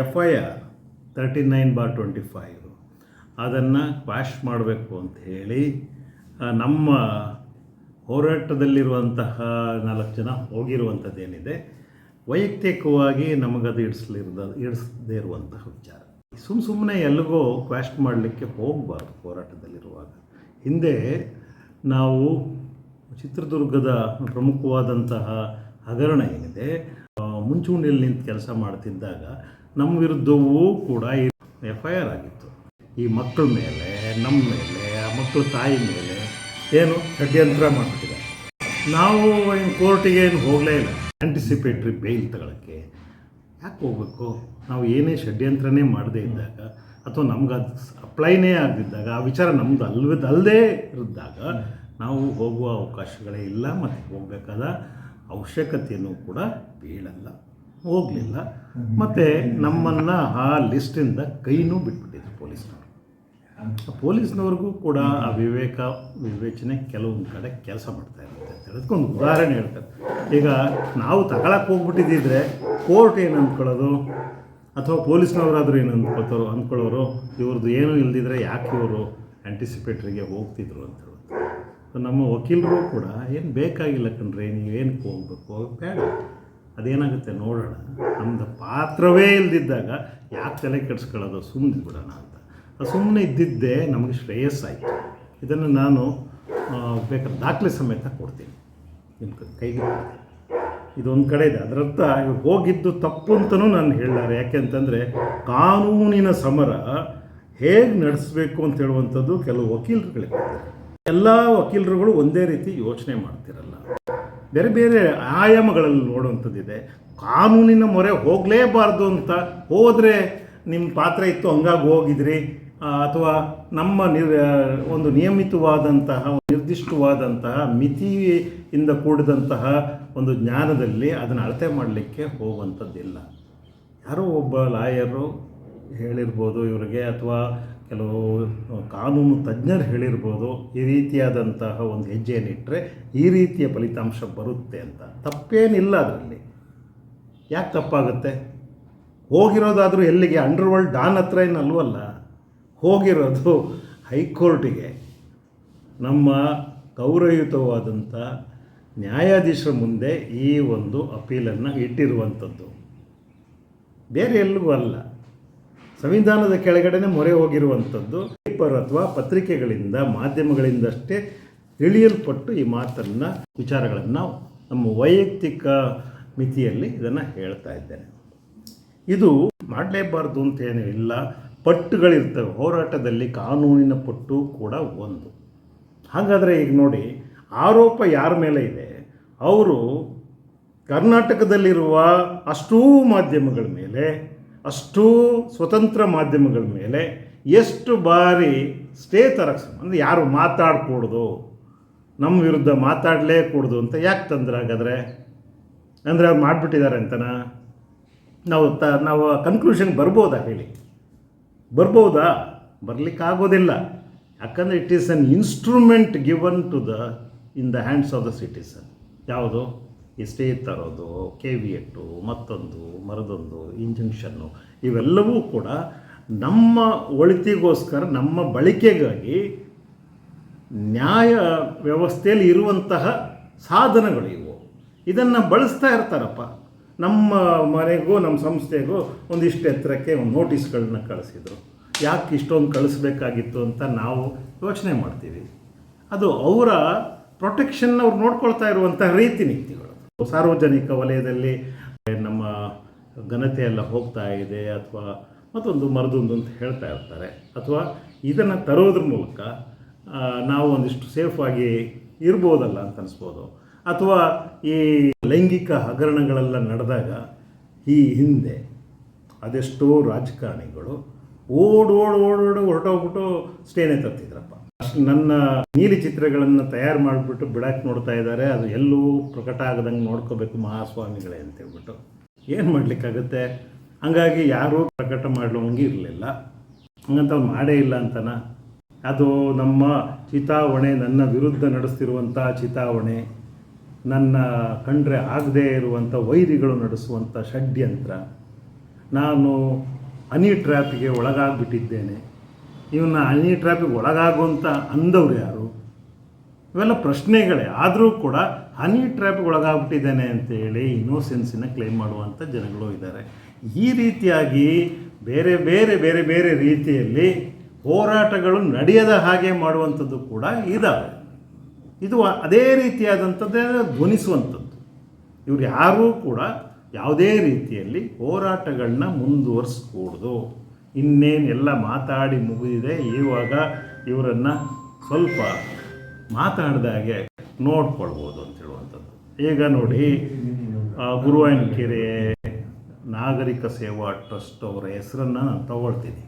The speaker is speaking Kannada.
F I R thirty nine bar twenty five ಅದನ್ನು ಕ್ವಾಶ್ ಮಾಡಬೇಕು ಅಂತ ಹೇಳಿ ನಮ್ಮ ಹೋರಾಟದಲ್ಲಿರುವಂತಹ ನಾಲ್ಕು ಜನ ಹೋಗಿರುವಂಥದ್ದೇನಿದೆ, ವೈಯಕ್ತಿಕವಾಗಿ ನಮಗದು ಇಡಿಸ್ಲಿರ್ದ, ಇಡಿಸದೇ ಇರುವಂತಹ ವಿಚಾರ. ಸುಮ್ಮ ಸುಮ್ಮನೆ ಎಲ್ಲಿಗೋ ಕ್ವಾಶ್ ಮಾಡಲಿಕ್ಕೆ ಹೋಗಬಾರ್ದು ಹೋರಾಟದಲ್ಲಿರುವಾಗ. ಹಿಂದೆ ನಾವು ಚಿತ್ರದುರ್ಗದ ಪ್ರಮುಖವಾದಂತಹ ಹಗರಣ ಏನಿದೆ ಮುಂಚೂಣಿಯಲ್ಲಿ ನಿಂತು ಕೆಲಸ ಮಾಡ್ತಿದ್ದಾಗ ನಮ್ಮ ವಿರುದ್ಧವೂ ಕೂಡ ಎಫ್ ಐ ಆರ್ ಆಗಿತ್ತು. ಈ ಮಕ್ಕಳ ಮೇಲೆ, ನಮ್ಮ ಮೇಲೆ, ಆ ಮಕ್ಕಳ ತಾಯಿ ಮೇಲೆ ಏನು ಷಡ್ಯಂತ್ರ ಮಾಡ್ತಿದೆ ನಾವು ಏನು ಕೋರ್ಟಿಗೆ ಏನು ಹೋಗಲೇ ಇಲ್ಲ. ಆ್ಯಂಟಿಸಿಪೇಟ್ರಿ ಬೇಲ್ ತಗೊಳ್ಳೋಕ್ಕೆ ಯಾಕೆ ಹೋಗ್ಬೇಕು? ನಾವು ಏನೇ ಷಡ್ಯಂತ್ರನೇ ಮಾಡದೇ ಇದ್ದಾಗ, ಅಥವಾ ನಮ್ಗೆ ಅದು ಅಪ್ಲೈನೇ ಆಗದಿದ್ದಾಗ, ಆ ವಿಚಾರ ನಮ್ದು ಅಲ್ವದ ಅಲ್ಲದೇ ಇದ್ದಾಗ ನಾವು ಹೋಗುವ ಅವಕಾಶಗಳೇ ಇಲ್ಲ, ಮತ್ತು ಹೋಗಬೇಕಾದ ಅವಶ್ಯಕತೆಯೂ ಕೂಡ ಬೀಳಲ್ಲ, ಹೋಗಲಿಲ್ಲ. ಮತ್ತು ನಮ್ಮನ್ನು ಆ ಲಿಸ್ಟಿಂದ ಕೈನೂ ಬಿಟ್ಬಿಟ್ಟಿದ್ರು ಪೊಲೀಸ್ನವರು. ಪೊಲೀಸ್ನವ್ರಿಗೂ ಕೂಡ ಆ ವಿವೇಕ, ವಿವೇಚನೆ ಕೆಲವೊಂದು ಕಡೆ ಕೆಲಸ ಮಾಡ್ತಾ ಇರುತ್ತೆ ಅಂತ ಹೇಳೋದಕ್ಕೊಂದು ಉದಾಹರಣೆ ಹೇಳ್ತಾರೆ ಈಗ ನಾವು ತಗೊಳಕ್ಕೆ ಹೋಗ್ಬಿಟ್ಟಿದ್ದಿದ್ರೆ ಕೋರ್ಟ್ ಏನು ಅಂದ್ಕೊಳ್ಳೋದು? ಅಥವಾ ಪೊಲೀಸ್ನವರಾದರೂ ಏನು ಅಂದ್ಕೊಳ್ತಾರೋ ಅಂದ್ಕೊಳ್ಳೋರು ಇವ್ರದ್ದು ಏನೂ ಇಲ್ದಿದ್ರೆ ಯಾಕೆ ಇವರು ಆ್ಯಂಟಿಸಿಪೇಟ್ರಿಗೆ ಹೋಗ್ತಿದ್ರು ಅಂತ ಹೇಳೋದು ನಮ್ಮ ವಕೀಲರು ಕೂಡ ಏನು ಬೇಕಾಗಿಲ್ಲ ಕಣ್ರಿ ನೀವೇನಕ್ಕೆ ಹೋಗ್ಬೇಕು? ಬೇಡ. ಅದೇನಾಗುತ್ತೆ ನೋಡೋಣ. ನಮ್ಮದು ಪಾತ್ರವೇ ಇಲ್ದಿದ್ದಾಗ ಯಾಕೆ ತಲೆ ಕೆಡಿಸ್ಕೊಳ್ಳೋದು? ಸುಮ್ಮನೆ ಬಿಡೋಣ ಅಂತ. ಸುಮ್ಮನೆ ಇದ್ದಿದ್ದೇ ನಮಗೆ ಶ್ರೇಯಸ್ಸಾಯಿತು. ಇದನ್ನು ನಾನು ಬೇಕಾದ ಬೇಕಾದ್ರೆ ದಾಖಲೆ ಸಮೇತ ಕೊಡ್ತೀನಿ. ನಿಮ್ಮ ಕೈಗೆ ಇದೊಂದು ಕಡೆ ಇದೆ. ಅದರರ್ಥ ಇವಾಗ ಹೋಗಿದ್ದು ತಪ್ಪು ಅಂತಲೂ ನಾನು ಹೇಳಲಾರೆ. ಯಾಕೆ ಅಂತಂದರೆ ಕಾನೂನಿನ ಸಮರ ಹೇಗೆ ನಡೆಸಬೇಕು ಅಂತ ಹೇಳುವಂಥದ್ದು ಕೆಲವು ವಕೀಲರುಗಳಿಗೆ ಎಲ್ಲ ವಕೀಲರುಗಳು ಒಂದೇ ರೀತಿ ಯೋಚನೆ ಮಾಡ್ತಿರಲ್ಲ. ಬೇರೆ ಬೇರೆ ಆಯಾಮಗಳಲ್ಲಿ ನೋಡುವಂಥದ್ದಿದೆ. ಕಾನೂನಿನ ಮೊರೆ ಹೋಗಲೇಬಾರ್ದು ಅಂತ ಹೋದರೆ ನಿಮ್ಮ ಪಾತ್ರ ಇತ್ತು, ಹಂಗಾಗಿ ಹೋಗಿದ್ರಿ. ಅಥವಾ ನಮ್ಮ ನಿರ್ ಒಂದು ನಿಯಮಿತವಾದಂತಹ ನಿರ್ದಿಷ್ಟವಾದಂತಹ ಮಿತಿಯಿಂದ ಕೂಡಿದಂತಹ ಒಂದು ಜ್ಞಾನದಲ್ಲಿ ಅದನ್ನು ಅಳತೆ ಮಾಡಲಿಕ್ಕೆ ಹೋಗುವಂಥದ್ದಿಲ್ಲ. ಯಾರೋ ಒಬ್ಬ ಲಾಯರು ಹೇಳಿರ್ಬೋದು ಇವರಿಗೆ, ಅಥವಾ ಕೆಲವು ಕಾನೂನು ತಜ್ಞರು ಹೇಳಿರ್ಬೋದು, ಈ ರೀತಿಯಾದಂತಹ ಒಂದು ಹೆಜ್ಜೆಯನ್ನಿಟ್ಟರೆ ಈ ರೀತಿಯ ಫಲಿತಾಂಶ ಬರುತ್ತೆ ಅಂತ. ತಪ್ಪೇನಿಲ್ಲ ಅದರಲ್ಲಿ. ಯಾಕೆ ತಪ್ಪಾಗುತ್ತೆ? ಹೋಗಿರೋದಾದರೂ ಎಲ್ಲಿಗೆ? ಅಂಡರ್ ವರ್ಲ್ಡ್ ಡಾನ್ ಹತ್ರ ಏನಲ್ವಲ್ಲ? ಹೋಗಿರೋದು ಹೈಕೋರ್ಟಿಗೆ. ನಮ್ಮ ಗೌರವಯುತವಾದಂಥ ನ್ಯಾಯಾಧೀಶರ ಮುಂದೆ ಈ ಒಂದು ಅಪೀಲನ್ನು ಇಟ್ಟಿರುವಂಥದ್ದು. ಬೇರೆ ಎಲ್ಲಿಗೂ ಅಲ್ಲ. ಸಂವಿಧಾನದ ಕೆಳಗಡೆನೆ ಮೊರೆ ಹೋಗಿರುವಂಥದ್ದು ಪೇಪರ್ ಅಥವಾ ಪತ್ರಿಕೆಗಳಿಂದ, ಮಾಧ್ಯಮಗಳಿಂದಷ್ಟೇ ತಿಳಿಯಲ್ಪಟ್ಟು ಈ ಮಾತನ್ನು, ವಿಚಾರಗಳನ್ನು ನಮ್ಮ ವೈಯಕ್ತಿಕ ಮಿತಿಯಲ್ಲಿ ಇದನ್ನು ಹೇಳ್ತಾ ಇದ್ದೇನೆ. ಇದು ಮಾಡಲೇಬಾರ್ದು ಅಂತ ಏನೂ ಇಲ್ಲ. ಪಟ್ಟುಗಳಿರ್ತವೆ. ಹೋರಾಟದಲ್ಲಿ ಕಾನೂನಿನ ಪಟ್ಟು ಕೂಡ ಒಂದು. ಹಾಗಾದರೆ ಈಗ ನೋಡಿ, ಆರೋಪ ಯಾರ ಮೇಲೆ ಇದೆ? ಅವರು ಕರ್ನಾಟಕದಲ್ಲಿರುವ ಅಷ್ಟೂ ಮಾಧ್ಯಮಗಳ ಮೇಲೆ ಅಷ್ಟೂ ಸ್ವತಂತ್ರ ಮಾಧ್ಯಮಗಳ ಮೇಲೆ ಎಷ್ಟು ಬಾರಿ ಸ್ಟೇ ತರಕ್ಕೆ ಅಂದರೆ ಯಾರು ಮಾತಾಡಕೂಡ್ದು ನಮ್ಮ ವಿರುದ್ಧ ಮಾತಾಡಲೇ ಕೂಡ್ದು ಅಂತ ಯಾಕೆ ತಂದ್ರೆ ಹಾಗಾದರೆ? ಅಂದರೆ ಅವ್ರು ಮಾಡಿಬಿಟ್ಟಿದ್ದಾರೆ ಅಂತನಾ? ನಾವು ತ ನಾವು ಕನ್ಕ್ಲೂಷನ್ ಬರ್ಬೋದಾ ಹೇಳಿ? ಬರ್ಬೋದಾ? ಬರಲಿಕ್ಕಾಗೋದಿಲ್ಲ. ಯಾಕಂದರೆ it is an instrument given to the in the hands of the citizen ಯಾವುದು? ಸ್ಟೇ ತರೋದು ಕೆ ವಿ ಎಟ್ಟು ಮತ್ತೊಂದು, ಮರದೊಂದು, ಇಂಜಂಕ್ಷನ್ನು ಇವೆಲ್ಲವೂ ಕೂಡ ನಮ್ಮ ಒಳಿತಿಗೋಸ್ಕರ, ನಮ್ಮ ಬಳಕೆಗಾಗಿ ನ್ಯಾಯ ವ್ಯವಸ್ಥೆಯಲ್ಲಿ ಇರುವಂತಹ ಸಾಧನಗಳು ಇವು. ಇದನ್ನು ಬಳಸ್ತಾ ಇರ್ತಾರಪ್ಪ. ನಮ್ಮ ಮನೆಗೂ, ನಮ್ಮ ಸಂಸ್ಥೆಗೂ ಒಂದಿಷ್ಟು ಎತ್ತರಕ್ಕೆ ಒಂದು ನೋಟಿಸ್ಗಳನ್ನ ಕಳಿಸಿದರು. ಯಾಕೆ ಇಷ್ಟೊಂದು ಕಳಿಸ್ಬೇಕಾಗಿತ್ತು ಅಂತ ನಾವು ಯೋಚನೆ ಮಾಡ್ತೀವಿ. ಅದು ಅವರ ಪ್ರೊಟೆಕ್ಷನ್ ಅವ್ರು ನೋಡ್ಕೊಳ್ತಾ ಇರುವಂಥ ರೀತಿ ನೀತಿಗಳು ಸಾರ್ವಜನಿಕ ವಲಯದಲ್ಲಿ ನಮ್ಮ ಘನತೆ ಎಲ್ಲ ಹೋಗ್ತಾ ಇದೆ ಅಥವಾ ಮತ್ತೊಂದು ಮರದೊಂದು ಅಂತ ಹೇಳ್ತಾ ಇರ್ತಾರೆ. ಅಥವಾ ಇದನ್ನು ತರೋದ್ರ ಮೂಲಕ ನಾವು ಒಂದಿಷ್ಟು ಸೇಫಾಗಿ ಇರ್ಬೋದಲ್ಲ ಅಂತ ಅನಿಸ್ಬೋದು. ಅಥವಾ ಈ ಲೈಂಗಿಕ ಹಗರಣಗಳೆಲ್ಲ ನಡೆದಾಗ, ಈ ಹಿಂದೆ ಅದೆಷ್ಟೋ ರಾಜಕಾರಣಿಗಳು ಓಡ್ ಓಡ್ ಓಡ್ ಓಡ್ ಹೊರಟೋಗ್ಬಿಟ್ಟು ಸ್ಟೇನೆ ತರ್ತಿದ್ರಪ್ಪ ನನ್ನ ನೀಲಿ ಚಿತ್ರಗಳನ್ನು ತಯಾರು ಮಾಡಿಬಿಟ್ಟು ಬಿಡಕ್ಕೆ ನೋಡ್ತಾ ಇದ್ದಾರೆ. ಅದು ಎಲ್ಲೂ ಪ್ರಕಟ ಆಗದಂಗೆ ನೋಡ್ಕೋಬೇಕು ಮಹಾಸ್ವಾಮಿಗಳೇ ಅಂತ ಹೇಳ್ಬಿಟ್ಟು. ಏನು ಮಾಡಲಿಕ್ಕಾಗುತ್ತೆ? ಹಂಗಾಗಿ ಯಾರೂ ಪ್ರಕಟ ಮಾಡ್ಲೋಂಗೆ ಇರಲಿಲ್ಲ. ಹಂಗಂತ ಮಾಡೇ ಇಲ್ಲ ಅಂತನ? ಅದು ನಮ್ಮ ಚಿತಾವಣೆ, ನನ್ನ ವಿರುದ್ಧ ನಡೆಸ್ತಿರುವಂಥ ಚಿತಾವಣೆ, ನನ್ನ ಕಂಡ್ರೆ ಆಗದೇ ಇರುವಂಥ ವೈರಿಗಳು ನಡೆಸುವಂಥ ಷಡ್ಯಂತ್ರ. ನಾನು ಅನಿ ಟ್ರ್ಯಾಪ್ಗೆ ಒಳಗಾಗ್ಬಿಟ್ಟಿದ್ದೇನೆ. ಇವನ್ನ ಹನಿ ಟ್ರಾಫಿಕ್ ಒಳಗಾಗುವಂಥ ಅಂದವ್ರು ಯಾರು? ಇವೆಲ್ಲ ಪ್ರಶ್ನೆಗಳೇ. ಆದರೂ ಕೂಡ ಹನಿ ಟ್ರಾಫಿಕ್ ಒಳಗಾಗ್ಬಿಟ್ಟಿದ್ದಾನೆ ಅಂತೇಳಿ ಇನ್ನೋಸೆನ್ಸಿನ ಕ್ಲೇಮ್ ಮಾಡುವಂಥ ಜನಗಳು ಇದ್ದಾರೆ. ಈ ರೀತಿಯಾಗಿ ಬೇರೆ ಬೇರೆ ಬೇರೆ ಬೇರೆ ರೀತಿಯಲ್ಲಿ ಹೋರಾಟಗಳು ನಡೆಯದ ಹಾಗೆ ಮಾಡುವಂಥದ್ದು ಕೂಡ ಇದ್ದಾವೆ ಇದು ಅದೇ ರೀತಿಯಾದಂಥದ್ದೇ ಧ್ವನಿಸುವಂಥದ್ದು. ಇವ್ರು ಯಾರೂ ಕೂಡ ಯಾವುದೇ ರೀತಿಯಲ್ಲಿ ಹೋರಾಟಗಳನ್ನ ಮುಂದುವರಿಸ್ಕೂಡ್ದು. ಇನ್ನೇನು ಎಲ್ಲ ಮಾತಾಡಿ ಮುಗಿದಿದೆ ಇವಾಗ ಇವರನ್ನು ಸ್ವಲ್ಪ ಮಾತಾಡ್ದಾಗೆ ನೋಡ್ಕೊಳ್ಬೋದು ಅಂತ ಹೇಳುವಂಥದ್ದು. ಈಗ ನೋಡಿ ಆ, ಗುರುವಾಯೂರ್ ಕೆರೆ ನಾಗರಿಕ ಸೇವಾ ಟ್ರಸ್ಟ್ ಅವರ ಹೆಸರನ್ನು ನಾನು ತಗೊಳ್ತೀನಿ.